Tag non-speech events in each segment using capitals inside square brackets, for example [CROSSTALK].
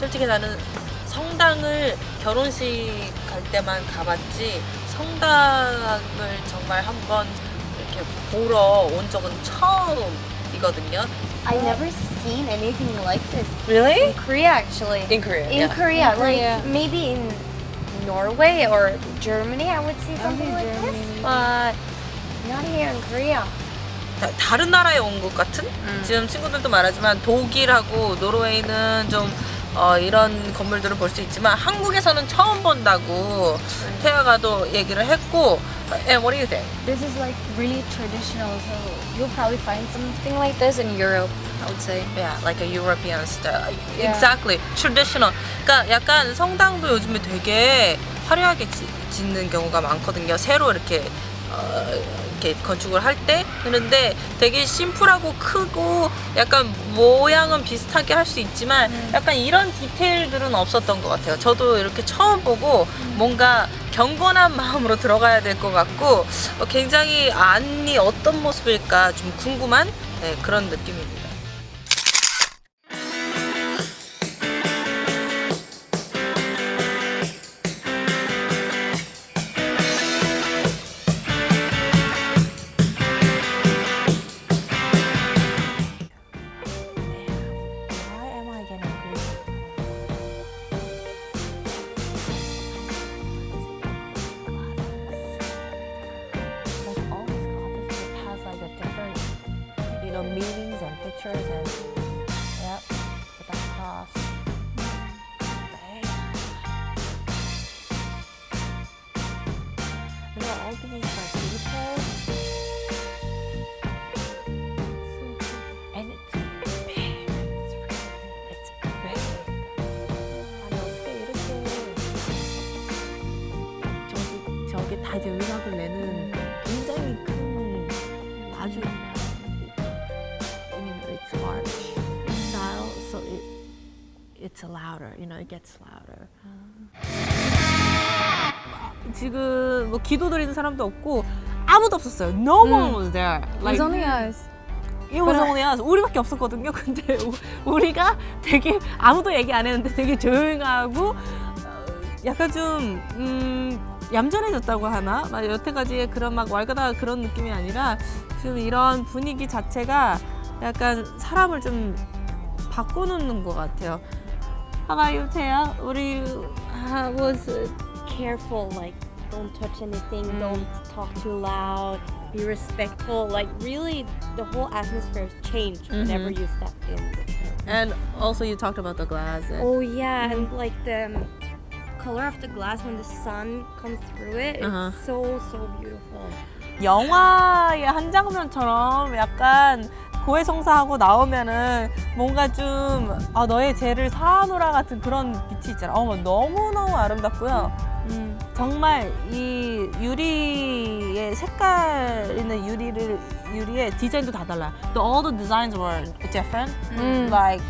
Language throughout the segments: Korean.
솔직히 나는 성당을 결혼식 갈 때만 가봤지 성당을 정말 한번 이렇게 보러 온 적은 처음이거든요. I never seen anything like this Really? in Korea actually. In Korea. In yeah. Korea, In Korea. like maybe in Norway or Germany, I would see something like this, but not here in Korea. 다, 다른 나라에 온 것 같은? 지금 친구들도 말하지만 독일하고 노르웨이는 좀 어, 이런 건물들을 볼 수 있지만 한국에서는 처음 본다고 태아가도 얘기를 했고 And what do you think? This is like really traditional, so you'll probably find something like this in Europe, I would say. Yeah, like a European style. Yeah. Exactly. Traditional. 그러니까 약간 성당도 요즘에 되게 화려하게 지- 짓는 경우가 많거든요. 새로 이렇게 어, 이렇게 건축을 할 때. 그런데 되게 심플하고 크고 약간 모양은 비슷하게 할 수 있지만 약간 이런 디테일들은 없었던 것 같아요. 저도 이렇게 처음 보고 뭔가 경건한 마음으로 들어가야 될 것 같고 어, 굉장히 안이 어떤 모습일까 좀 궁금한 네, 그런 느낌입니다. Meanings and pictures and yep, with that cross. Bam. You know, all these like details. And it's big. It's it's big. 아니 어떻게 이렇게 저기 저기 다 이제 음악을 내는 굉장히 큰 아주 it's louder you know it gets louder. 지금 뭐 기도 드리는 사람도 없고 아무도 없었어요. No one was there. Like was only us. It was only us. 우리밖에 없었거든요. [LAUGHS] 근데 우- 우리가 되게 아무도 얘기 안 했는데 되게 조용하고 어, 약간 좀 음, 얌전해졌다고 하나? 막 여태까지의 그런 막 왈가닥 그런 느낌이 아니라 지금 이런 분위기 자체가 약간 사람을 좀 바꿔놓는 것 같아요. How about you, Taya? What do you? How was it? careful like don't touch anything Mm. don't talk too loud be respectful like really the whole atmosphere changed whenever Mhm. you step in the church. And also you talked about the glass. And, oh yeah and like the um, color of the glass when the sun comes through it Uh-huh. it's so so beautiful 영화의 한 장면처럼 약간 고해 성사하고 나오면은 뭔가 좀 아, 너의 죄를 사하노라 같은 그런 빛이 있잖아. 어머 너무너무 아름답고요. Mm. 정말 이 유리의 색깔 있는 유리를 유리의 디자인도 다 달라요. The, all the designs were different. Mm. Like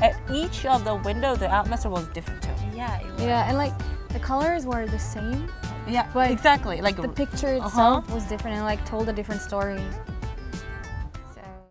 at each of the window, the atmosphere was different too. yeah it was. Yeah, and like the colors were the same. Yeah, But exactly. Like The picture Uh-huh. itself was different and like told a different story.